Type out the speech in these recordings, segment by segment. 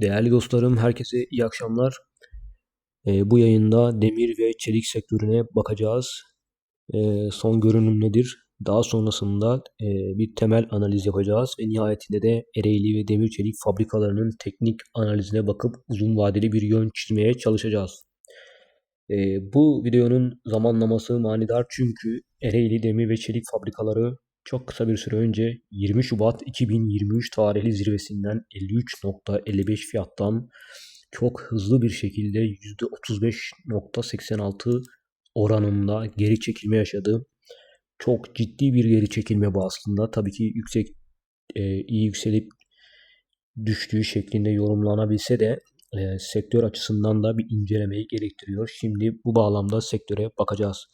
Değerli dostlarım, herkese iyi akşamlar. Ee, bu yayında demir ve çelik sektörüne bakacağız. Ee, son görünüm nedir? Daha sonrasında e, bir temel analiz yapacağız ve nihayetinde de Ereğli ve demir çelik fabrikalarının teknik analizine bakıp uzun vadeli bir yön çizmeye çalışacağız. Ee, bu videonun zamanlaması manidar çünkü Ereğli demir ve çelik fabrikaları çok kısa bir süre önce 20 Şubat 2023 tarihli zirvesinden 53.55 fiyattan çok hızlı bir şekilde %35.86 oranında geri çekilme yaşadı. Çok ciddi bir geri çekilme bu aslında. Tabii ki yüksek e, iyi yükselip düştüğü şeklinde yorumlanabilse de e, sektör açısından da bir incelemeyi gerektiriyor. Şimdi bu bağlamda sektöre bakacağız.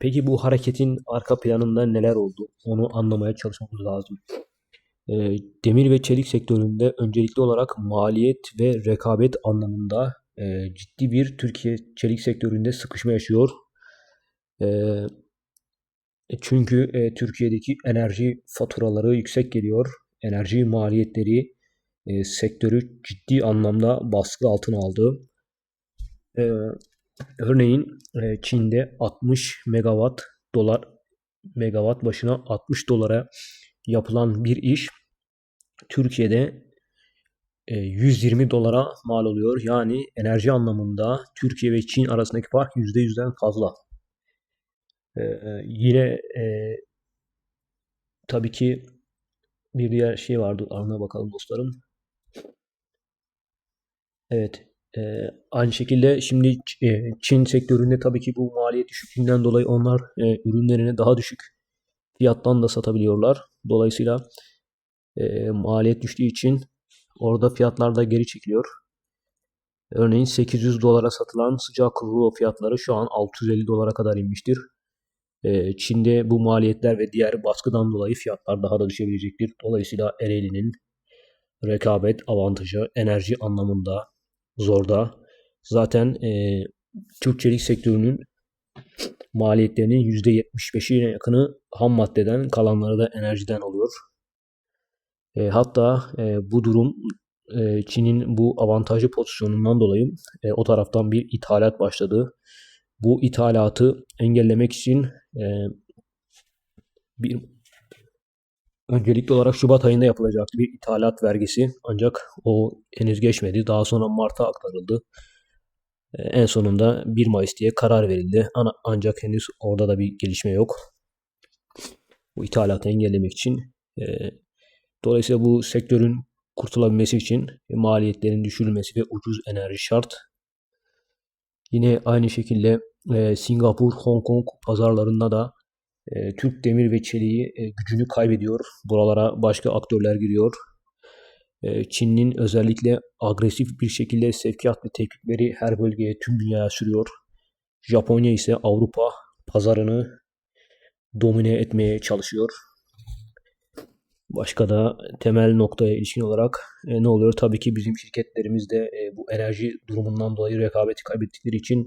Peki bu hareketin arka planında neler oldu? Onu anlamaya çalışmamız lazım. E, demir ve çelik sektöründe öncelikli olarak maliyet ve rekabet anlamında e, ciddi bir Türkiye çelik sektöründe sıkışma yaşıyor. E, çünkü e, Türkiye'deki enerji faturaları yüksek geliyor. Enerji maliyetleri sektörü ciddi anlamda baskı altına aldı. E, örneğin e, Çin'de 60 megawatt dolar megawatt başına 60 dolara yapılan bir iş Türkiye'de 120 dolara mal oluyor. Yani enerji anlamında Türkiye ve Çin arasındaki fark %100'den fazla. Yine tabii ki bir diğer şey vardı. Arına bakalım dostlarım. Evet. Aynı şekilde şimdi Çin sektöründe tabii ki bu maliyet düşüklüğünden dolayı onlar ürünlerini daha düşük fiyattan da satabiliyorlar. Dolayısıyla e, maliyet düştüğü için orada fiyatlar da geri çekiliyor. Örneğin 800 dolara satılan sıcak rulo fiyatları şu an 650 dolara kadar inmiştir. E, Çin'de bu maliyetler ve diğer baskıdan dolayı fiyatlar daha da düşebilecektir. Dolayısıyla Ereğli'nin rekabet avantajı enerji anlamında zorda. Zaten e, Türk çelik sektörünün maliyetlerinin %75'ine yakını ham maddeden kalanları da enerjiden oluyor. E, hatta e, bu durum e, Çin'in bu avantajlı pozisyonundan dolayı e, o taraftan bir ithalat başladı. Bu ithalatı engellemek için e, bir öncelikli olarak Şubat ayında yapılacak bir ithalat vergisi ancak o henüz geçmedi. Daha sonra Mart'a aktarıldı. E, en sonunda 1 Mayıs diye karar verildi. Ancak henüz orada da bir gelişme yok. Bu ithalatı engellemek için e, Dolayısıyla bu sektörün kurtulabilmesi için maliyetlerin düşürülmesi ve ucuz enerji şart. Yine aynı şekilde e, Singapur, Hong Kong pazarlarında da e, Türk demir ve çeliği e, gücünü kaybediyor. Buralara başka aktörler giriyor. E, Çin'in özellikle agresif bir şekilde sevkiyat ve teklifleri her bölgeye, tüm dünyaya sürüyor. Japonya ise Avrupa pazarını domine etmeye çalışıyor. Başka da temel noktaya ilişkin olarak e, ne oluyor? Tabii ki bizim şirketlerimiz de e, bu enerji durumundan dolayı rekabeti kaybettikleri için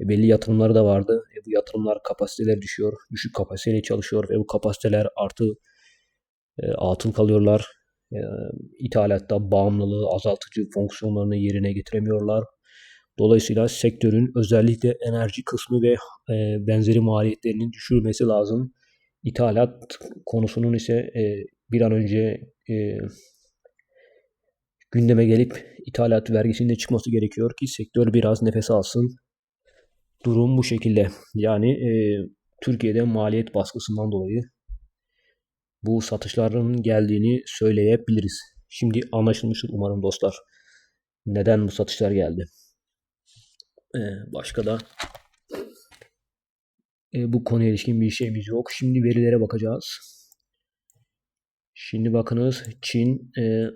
e, belli yatırımları da vardı. E, bu yatırımlar kapasiteler düşüyor. Düşük kapasiteyle çalışıyor ve bu kapasiteler artı e, atıl kalıyorlar. E, ithalatta bağımlılığı azaltıcı fonksiyonlarını yerine getiremiyorlar. Dolayısıyla sektörün özellikle enerji kısmı ve e, benzeri maliyetlerinin düşürmesi lazım. İthalat konusunun ise e, bir an önce e, gündeme gelip ithalat vergisinin çıkması gerekiyor ki sektör biraz nefes alsın. Durum bu şekilde. Yani e, Türkiye'de maliyet baskısından dolayı bu satışların geldiğini söyleyebiliriz. Şimdi anlaşılmıştır umarım dostlar. Neden bu satışlar geldi? Ee, başka da e, bu konuya ilişkin bir şeyimiz yok. Şimdi verilere bakacağız. Şimdi bakınız Çin e,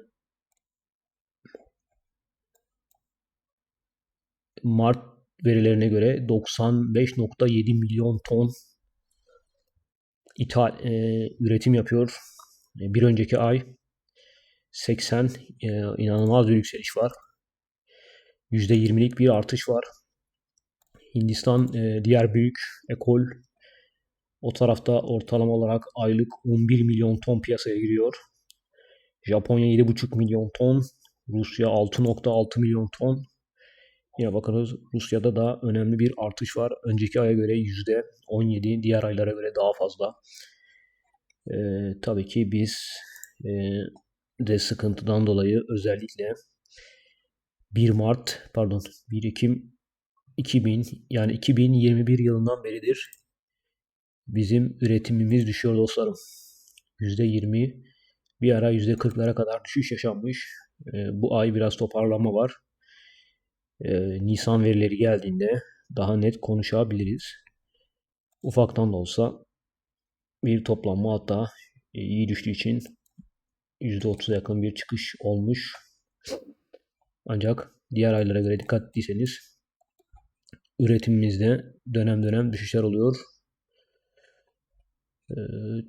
Mart verilerine göre 95.7 milyon ton ithal e, üretim yapıyor. E, bir önceki ay 80 e, inanılmaz bir yükseliş var. %20'lik bir artış var. Hindistan e, diğer büyük ekol o tarafta ortalama olarak aylık 11 milyon ton piyasaya giriyor. Japonya 7,5 milyon ton. Rusya 6.6 milyon ton. Yine bakınız Rusya'da da önemli bir artış var. Önceki aya göre %17, diğer aylara göre daha fazla. Ee, tabii ki biz e, de sıkıntıdan dolayı özellikle 1 Mart pardon 1 Ekim 2000 yani 2021 yılından beridir bizim üretimimiz düşüyor dostlarım. %20 bir ara %40'lara kadar düşüş yaşanmış. Ee, bu ay biraz toparlanma var. Ee, Nisan verileri geldiğinde daha net konuşabiliriz. Ufaktan da olsa bir toplanma hatta e, iyi düştüğü için %30'a yakın bir çıkış olmuş. Ancak diğer aylara göre dikkat ettiyseniz üretimimizde dönem dönem düşüşler oluyor. Ee,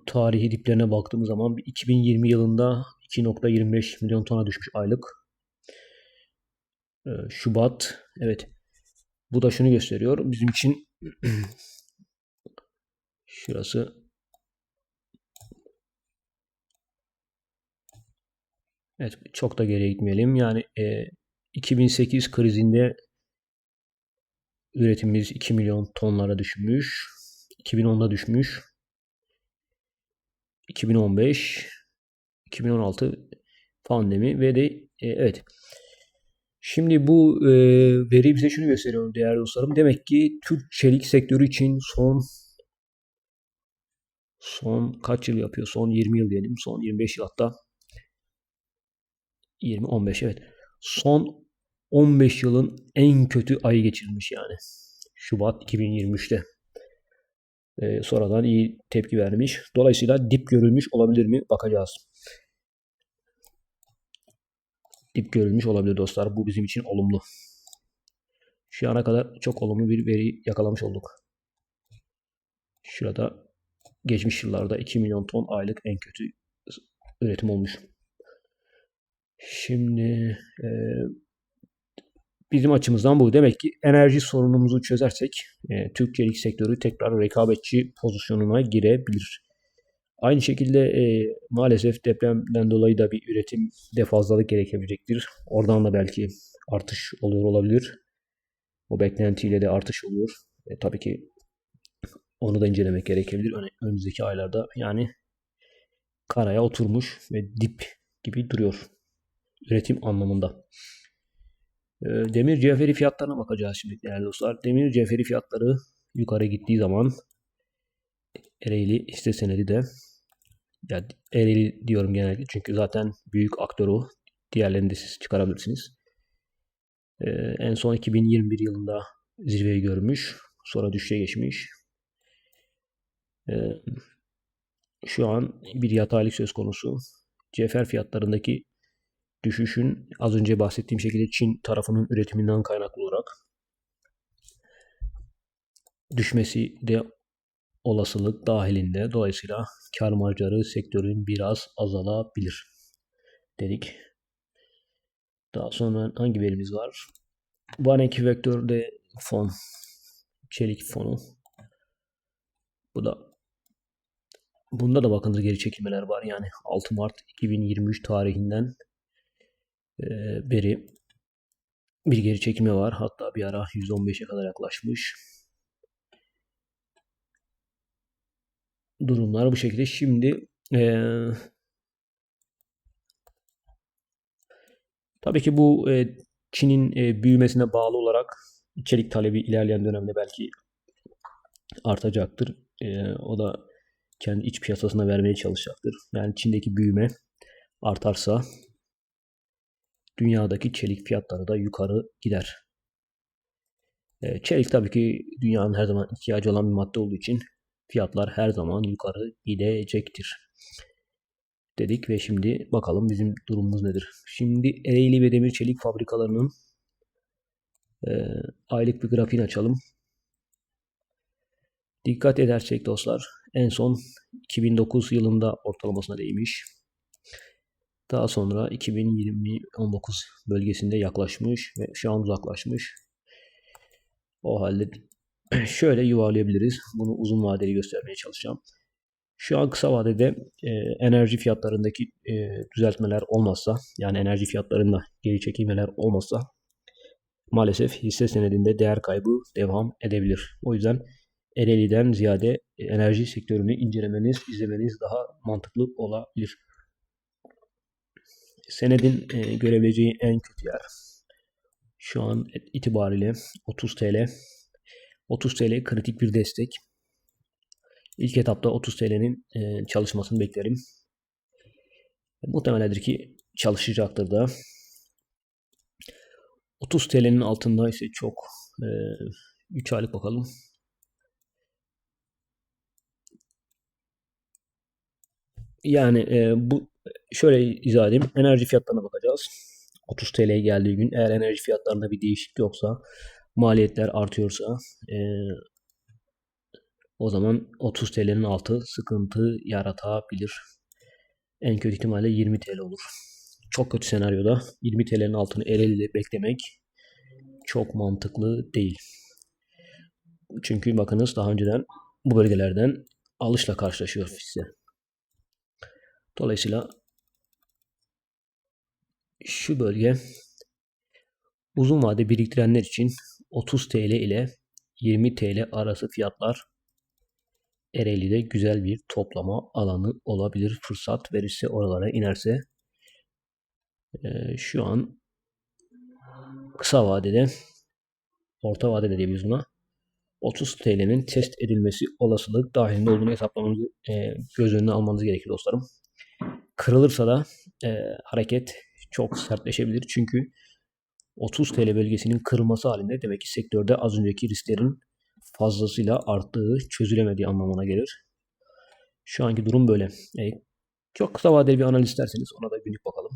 tarihi diplerine baktığımız zaman 2020 yılında 2.25 milyon tona düşmüş aylık. Ee, Şubat evet bu da şunu gösteriyor. Bizim için şurası Evet çok da geriye gitmeyelim. Yani e, 2008 krizinde üretimimiz 2 milyon tonlara düşmüş. 2010'da düşmüş. 2015 2016 pandemi ve de e, evet. Şimdi bu e, veri bize şunu gösteriyor değerli dostlarım. Demek ki Türk çelik sektörü için son son kaç yıl yapıyor? Son 20 yıl diyelim. Son 25 yıl hatta 20 15 evet. Son 15 yılın en kötü ayı geçirmiş yani. Şubat 2023'te. Ee, sonradan iyi tepki vermiş. Dolayısıyla dip görülmüş olabilir mi? Bakacağız. Dip görülmüş olabilir dostlar. Bu bizim için olumlu. Şu ana kadar çok olumlu bir veri yakalamış olduk. Şurada geçmiş yıllarda 2 milyon ton aylık en kötü üretim olmuş. Şimdi e, bizim açımızdan bu. Demek ki enerji sorunumuzu çözersek e, Türk çelik sektörü tekrar rekabetçi pozisyonuna girebilir. Aynı şekilde e, maalesef depremden dolayı da bir üretimde fazlalık gerekebilecektir. Oradan da belki artış oluyor olabilir. O beklentiyle de artış oluyor. E, tabii ki onu da incelemek gerekebilir. Önümüzdeki aylarda yani karaya oturmuş ve dip gibi duruyor. Üretim anlamında. Ee, demir cevheri fiyatlarına bakacağız şimdi değerli dostlar. Demir cevheri fiyatları yukarı gittiği zaman Ereğli hisse senedi de ya Ereğli diyorum genellikle çünkü zaten büyük aktör o. Diğerlerini de siz çıkarabilirsiniz. Ee, en son 2021 yılında zirveyi görmüş. Sonra düşüşe geçmiş. Ee, şu an bir yataylık söz konusu. Cevher fiyatlarındaki düşüşün az önce bahsettiğim şekilde Çin tarafının üretiminden kaynaklı olarak düşmesi de olasılık dahilinde. Dolayısıyla kar marjları sektörün biraz azalabilir dedik. Daha sonra hangi verimiz var? Vanek vektörde fon, çelik fonu. Bu da bunda da bakınız geri çekilmeler var. Yani 6 Mart 2023 tarihinden beri bir geri çekilme var. Hatta bir ara %15'e kadar yaklaşmış. Durumlar bu şekilde. Şimdi e, tabii ki bu e, Çin'in e, büyümesine bağlı olarak içerik talebi ilerleyen dönemde belki artacaktır. E, o da kendi iç piyasasına vermeye çalışacaktır. Yani Çin'deki büyüme artarsa dünyadaki çelik fiyatları da yukarı gider. Çelik tabii ki dünyanın her zaman ihtiyacı olan bir madde olduğu için fiyatlar her zaman yukarı gidecektir. Dedik ve şimdi bakalım bizim durumumuz nedir. Şimdi Ereğli ve Demir Çelik fabrikalarının e, aylık bir grafiğini açalım. Dikkat edersek dostlar en son 2009 yılında ortalamasına değmiş. Daha sonra 2020-19 bölgesinde yaklaşmış ve şu an uzaklaşmış. O halde şöyle yuvarlayabiliriz. Bunu uzun vadeli göstermeye çalışacağım. Şu an kısa vadede e, enerji fiyatlarındaki e, düzeltmeler olmazsa yani enerji fiyatlarında geri çekilmeler olmazsa maalesef hisse senedinde değer kaybı devam edebilir. O yüzden Ereğli'den ziyade enerji sektörünü incelemeniz, izlemeniz daha mantıklı olabilir. Senedin e, görebileceği en kötü yer şu an itibariyle 30 TL. 30 TL kritik bir destek. İlk etapta 30 TL'nin e, çalışmasını beklerim. Muhtemelendir ki çalışacaktır da. 30 TL'nin altında ise çok e, 3 aylık bakalım. Yani e, bu şöyle izah edeyim. Enerji fiyatlarına bakacağız. 30 TL'ye geldiği gün eğer enerji fiyatlarında bir değişiklik yoksa maliyetler artıyorsa e, o zaman 30 TL'nin altı sıkıntı yaratabilir. En kötü ihtimalle 20 TL olur. Çok kötü senaryoda 20 TL'nin altını Ereğli'de beklemek çok mantıklı değil. Çünkü bakınız daha önceden bu bölgelerden alışla karşılaşıyor hisse. Dolayısıyla şu bölge uzun vade biriktirenler için 30 TL ile 20 TL arası fiyatlar Ereğli'de güzel bir toplama alanı olabilir. Fırsat verirse oralara inerse e, şu an kısa vadede orta vadede diyebiliriz buna 30 TL'nin test edilmesi olasılık dahilinde olduğunu hesaplamanızı e, göz önüne almanız gerekir dostlarım. Kırılırsa da e, hareket çok sertleşebilir. Çünkü 30 TL bölgesinin kırılması halinde demek ki sektörde az önceki risklerin fazlasıyla arttığı çözülemediği anlamına gelir. Şu anki durum böyle. E, çok kısa vadeli bir analiz isterseniz ona da günlük bakalım.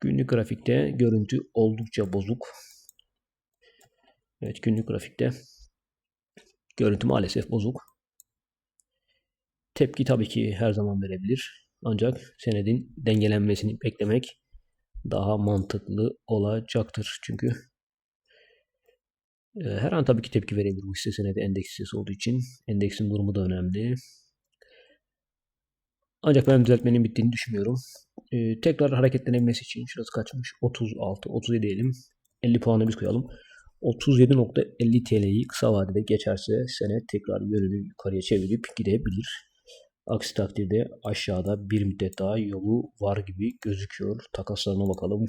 Günlük grafikte görüntü oldukça bozuk. Evet günlük grafikte görüntü maalesef bozuk. Tepki tabii ki her zaman verebilir. Ancak senedin dengelenmesini beklemek daha mantıklı olacaktır. Çünkü e, her an tabii ki tepki verebilir bu hisse senedi endeks hissesi olduğu için. Endeksin durumu da önemli. Ancak ben düzeltmenin bittiğini düşünmüyorum. Ee, tekrar hareketlenebilmesi için şurası kaçmış? 36, 37 diyelim. 50 puanı biz koyalım. 37.50 TL'yi kısa vadede geçerse sene tekrar yönünü yukarıya çevirip gidebilir. Aksi takdirde aşağıda bir müddet daha yolu var gibi gözüküyor. Takaslarına bakalım.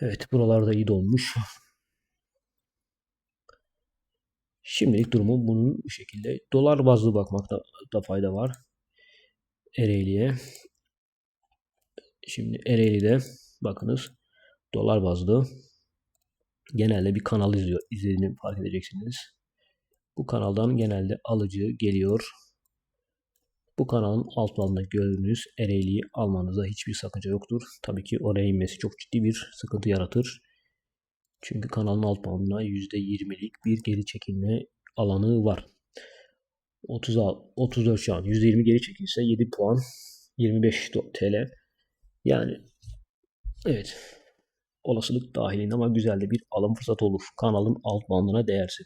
Evet buralarda iyi dolmuş. Şimdilik durumu bunun bu şekilde. Dolar bazlı bakmakta da fayda var. Ereğli'ye. Şimdi Ereğli'de bakınız dolar bazlı genelde bir kanal izliyor. İzlediğini fark edeceksiniz. Bu kanaldan genelde alıcı geliyor. Bu kanalın alt bandında gördüğünüz Ereğli'yi almanıza hiçbir sakınca yoktur. Tabii ki oraya inmesi çok ciddi bir sıkıntı yaratır. Çünkü kanalın alt bandına %20'lik bir geri çekilme alanı var. 30, 34 şu an %20 geri çekilse 7 puan 25 TL. Yani evet olasılık dahilinde ama güzel de bir alım fırsatı olur. Kanalın alt bandına değerse.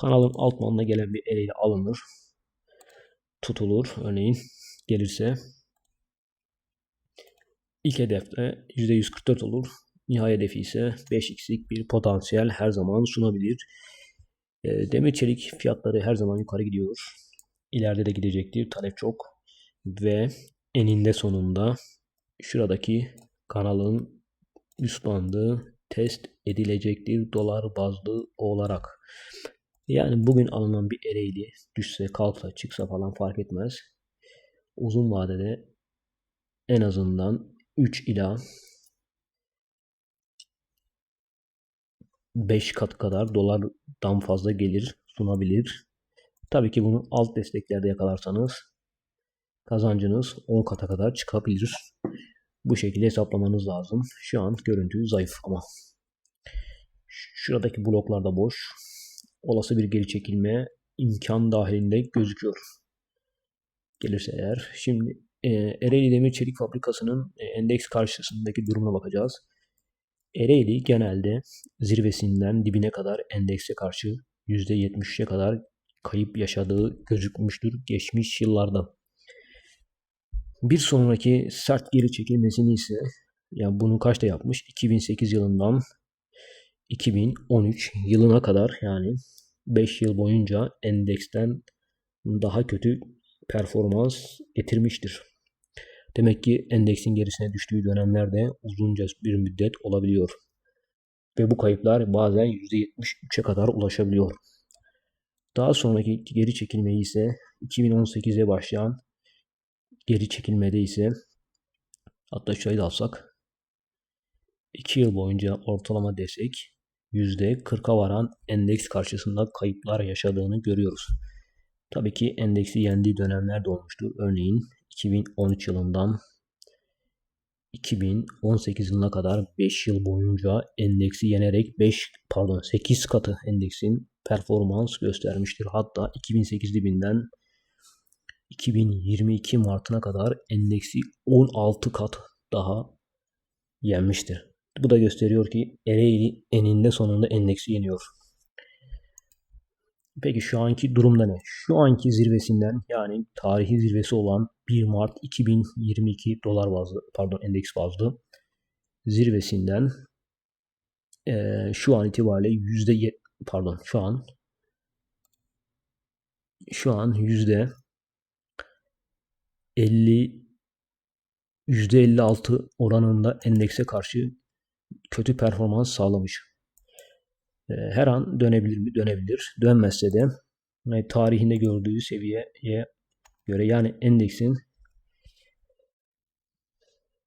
Kanalın alt bandına gelen bir eleyle alınır. Tutulur örneğin gelirse. İlk hedefte %144 olur. Nihai hedefi ise 5x'lik bir potansiyel her zaman sunabilir. Demir çelik fiyatları her zaman yukarı gidiyor. İleride de gidecektir. Talep çok. Ve eninde sonunda şuradaki kanalın üst bandı test edilecektir dolar bazlı olarak. Yani bugün alınan bir ereğli düşse kalksa çıksa falan fark etmez. Uzun vadede en azından 3 ila 5 kat kadar dolardan fazla gelir sunabilir. Tabii ki bunu alt desteklerde yakalarsanız kazancınız 10 kata kadar çıkabilir. Bu şekilde hesaplamanız lazım. Şu an görüntü zayıf ama şuradaki bloklarda boş. Olası bir geri çekilme imkan dahilinde gözüküyor. Gelirse eğer. Şimdi e, Ereğli Demir Çelik Fabrikası'nın e, endeks karşısındaki durumuna bakacağız. Ereğli genelde zirvesinden dibine kadar endekse karşı %73'e kadar kayıp yaşadığı gözükmüştür geçmiş yıllarda. Bir sonraki sert geri çekilmesini ise yani bunu kaçta yapmış? 2008 yılından 2013 yılına kadar yani 5 yıl boyunca endeksten daha kötü performans getirmiştir. Demek ki endeksin gerisine düştüğü dönemlerde uzunca bir müddet olabiliyor. Ve bu kayıplar bazen %73'e kadar ulaşabiliyor. Daha sonraki geri çekilmeyi ise 2018'e başlayan geri çekilmede ise hatta şöyle alsak 2 yıl boyunca ortalama desek %40'a varan endeks karşısında kayıplar yaşadığını görüyoruz. Tabii ki endeksi yendiği dönemler de olmuştur. Örneğin 2013 yılından 2018 yılına kadar 5 yıl boyunca endeksi yenerek 5 pardon 8 katı endeksin performans göstermiştir. Hatta 2008 dibinden 2022 Mart'ına kadar endeksi 16 kat daha yenmiştir. Bu da gösteriyor ki Ereğli eninde sonunda endeksi yeniyor. Peki şu anki durumda ne? Şu anki zirvesinden yani tarihi zirvesi olan 1 Mart 2022 dolar bazlı pardon endeks bazlı zirvesinden e, şu an itibariyle yüzde pardon şu an şu an yüzde 50 yüzde 56 oranında endekse karşı kötü performans sağlamış. Ee, her an dönebilir mi? Dönebilir. Dönmezse de e, tarihinde gördüğü seviyeye göre yani endeksin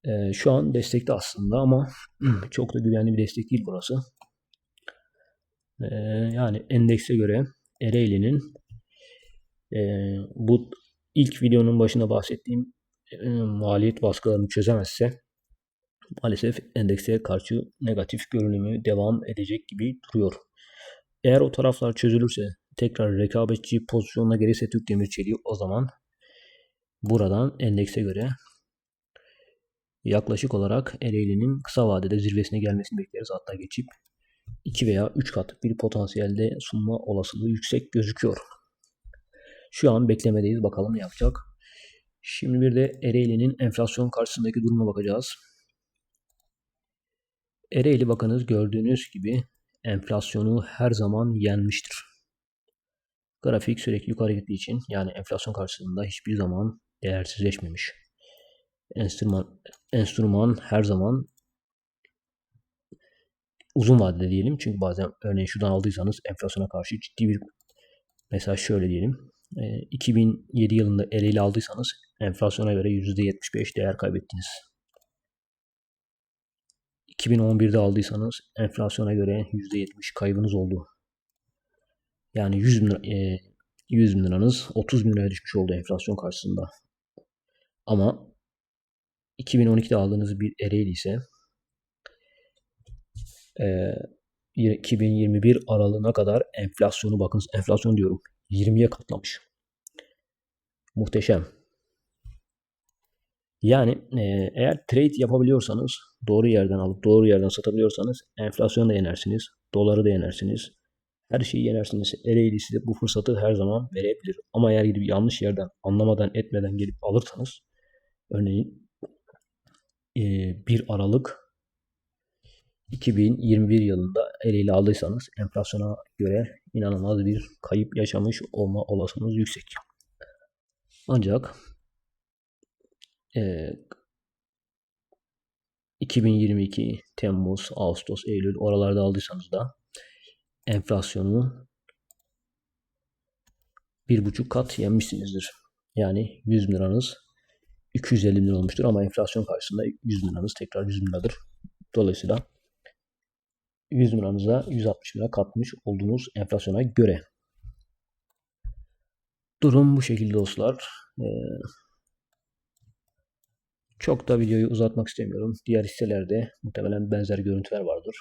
e, şu an destekte aslında ama çok da güvenli bir destek değil burası. E, yani endekse göre Ereğli'nin bu ilk videonun başında bahsettiğim maliyet baskılarını çözemezse maalesef endekse karşı negatif görünümü devam edecek gibi duruyor. Eğer o taraflar çözülürse tekrar rekabetçi pozisyonuna gelirse Türk Demir Çeliği o zaman buradan endekse göre yaklaşık olarak Ereğli'nin kısa vadede zirvesine gelmesini bekleriz. Hatta geçip 2 veya 3 katlık bir potansiyelde sunma olasılığı yüksek gözüküyor. Şu an beklemedeyiz. Bakalım ne yapacak. Şimdi bir de Ereğli'nin enflasyon karşısındaki duruma bakacağız. Ereğli bakınız gördüğünüz gibi enflasyonu her zaman yenmiştir. Grafik sürekli yukarı gittiği için yani enflasyon karşısında hiçbir zaman değersizleşmemiş. Enstrüman, enstrüman her zaman uzun vadede diyelim. Çünkü bazen örneğin şuradan aldıysanız enflasyona karşı ciddi bir mesela şöyle diyelim. 2007 yılında Ereğli aldıysanız enflasyona göre %75 değer kaybettiniz. 2011'de aldıysanız enflasyona göre %70 kaybınız oldu. Yani 100 bin, lira, e, 100 bin liranız 30 bin liraya düşmüş oldu enflasyon karşısında. Ama 2012'de aldığınız bir Ereğli ise e, 2021 aralığına kadar enflasyonu bakın enflasyon diyorum 20'ye katlamış. Muhteşem. Yani e, eğer trade yapabiliyorsanız doğru yerden alıp doğru yerden satabiliyorsanız enflasyonu da yenersiniz. Doları da yenersiniz. Her şeyi yenersiniz. Ereğli size bu fırsatı her zaman verebilir. Ama eğer gidip yanlış yerden anlamadan etmeden gelip alırsanız örneğin e, 1 Aralık 2021 yılında Ereğli aldıysanız enflasyona göre inanılmaz bir kayıp yaşamış olma olasılığınız yüksek. Ancak e, 2022 Temmuz, Ağustos, Eylül oralarda aldıysanız da enflasyonu bir buçuk kat yenmişsinizdir. Yani 100 liranız 250 lira olmuştur ama enflasyon karşısında 100 liranız tekrar 100 liradır. Dolayısıyla 100 liranıza 160 lira katmış olduğunuz enflasyona göre. Durum bu şekilde dostlar. Ee, çok da videoyu uzatmak istemiyorum. Diğer hisselerde muhtemelen benzer görüntüler vardır.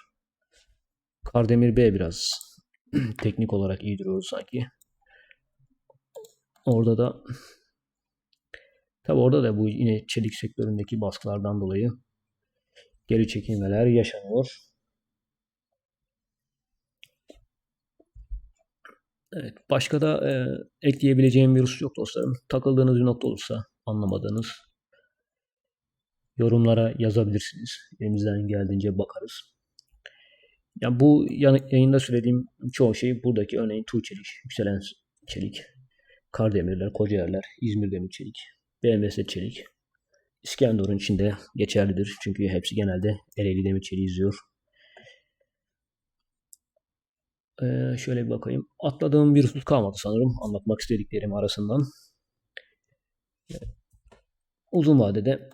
Kardemir B biraz teknik olarak iyi duruyor sanki. Orada da tabi orada da bu yine çelik sektöründeki baskılardan dolayı geri çekilmeler yaşanıyor. Evet, başka da e, ekleyebileceğim bir husus yok dostlarım. Takıldığınız bir nokta olursa, anlamadığınız yorumlara yazabilirsiniz. Elimizden geldiğince bakarız. Yani bu yayında söylediğim çoğu şey buradaki örneğin Tuğçelik, Yükselen Çelik, Kardemirler, Kocaerler, İzmir Demir Çelik, BMS Çelik, İskenderun içinde geçerlidir. Çünkü hepsi genelde Ereğli Demir Çelik'i izliyor. Ee, şöyle bir bakayım. Atladığım bir husus kalmadı sanırım anlatmak istediklerim arasından. Uzun vadede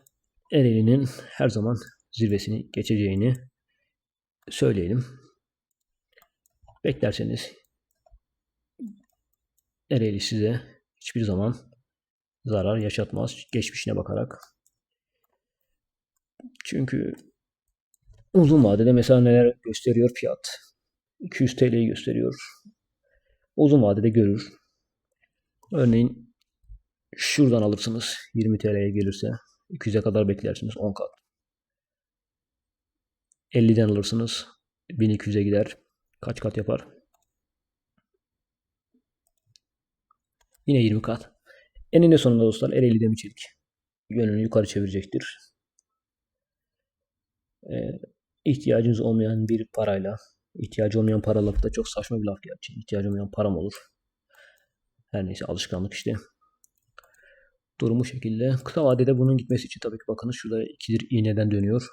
Ereğli'nin her zaman zirvesini geçeceğini söyleyelim. Beklerseniz Ereğli size hiçbir zaman zarar yaşatmaz geçmişine bakarak. Çünkü uzun vadede mesela neler gösteriyor fiyat? 200 TL'yi gösteriyor. Uzun vadede görür. Örneğin şuradan alırsınız 20 TL'ye gelirse 200'e kadar beklersiniz 10 kat. 50'den alırsınız 1200'e gider. Kaç kat yapar? Yine 20 kat. Eninde sonunda dostlar Ereğli Demir Çelik yönünü yukarı çevirecektir. Ee, ihtiyacınız olmayan bir parayla ihtiyacı olmayan para lafı da çok saçma bir laf gerçi. İhtiyacı olmayan param olur. Her neyse alışkanlık işte. Durumu şekilde. Kısa vadede bunun gitmesi için tabii ki bakınız şurada ikidir iğneden dönüyor.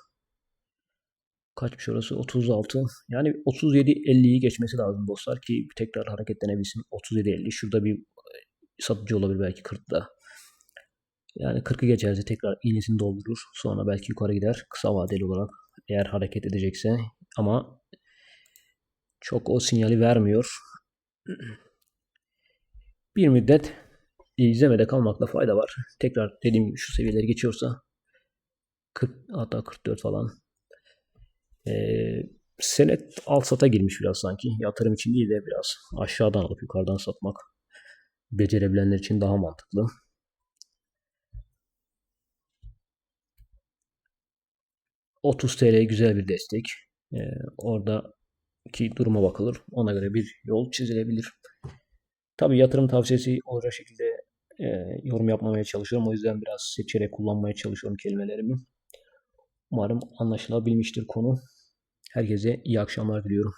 Kaçmış orası? 36. Yani 37-50'yi geçmesi lazım dostlar ki tekrar hareketlenebilsin. 37-50. Şurada bir satıcı olabilir belki 40'da. Yani 40'ı geçerse tekrar iğnesini doldurur. Sonra belki yukarı gider kısa vadeli olarak eğer hareket edecekse. Ama çok o sinyali vermiyor. Bir müddet izlemede kalmakta fayda var. Tekrar dediğim şu seviyeleri geçiyorsa 40 hatta 44 falan. Ee, senet al sata girmiş biraz sanki. Yatırım için değil de biraz aşağıdan alıp yukarıdan satmak becerebilenler için daha mantıklı. ...30 TL güzel bir destek. Ee, oradaki duruma bakılır. Ona göre bir yol çizilebilir. Tabii yatırım tavsiyesi olacak şekilde e, yorum yapmamaya çalışıyorum. O yüzden biraz seçerek kullanmaya çalışıyorum kelimelerimi. Umarım anlaşılabilmiştir konu. Herkese iyi akşamlar diliyorum.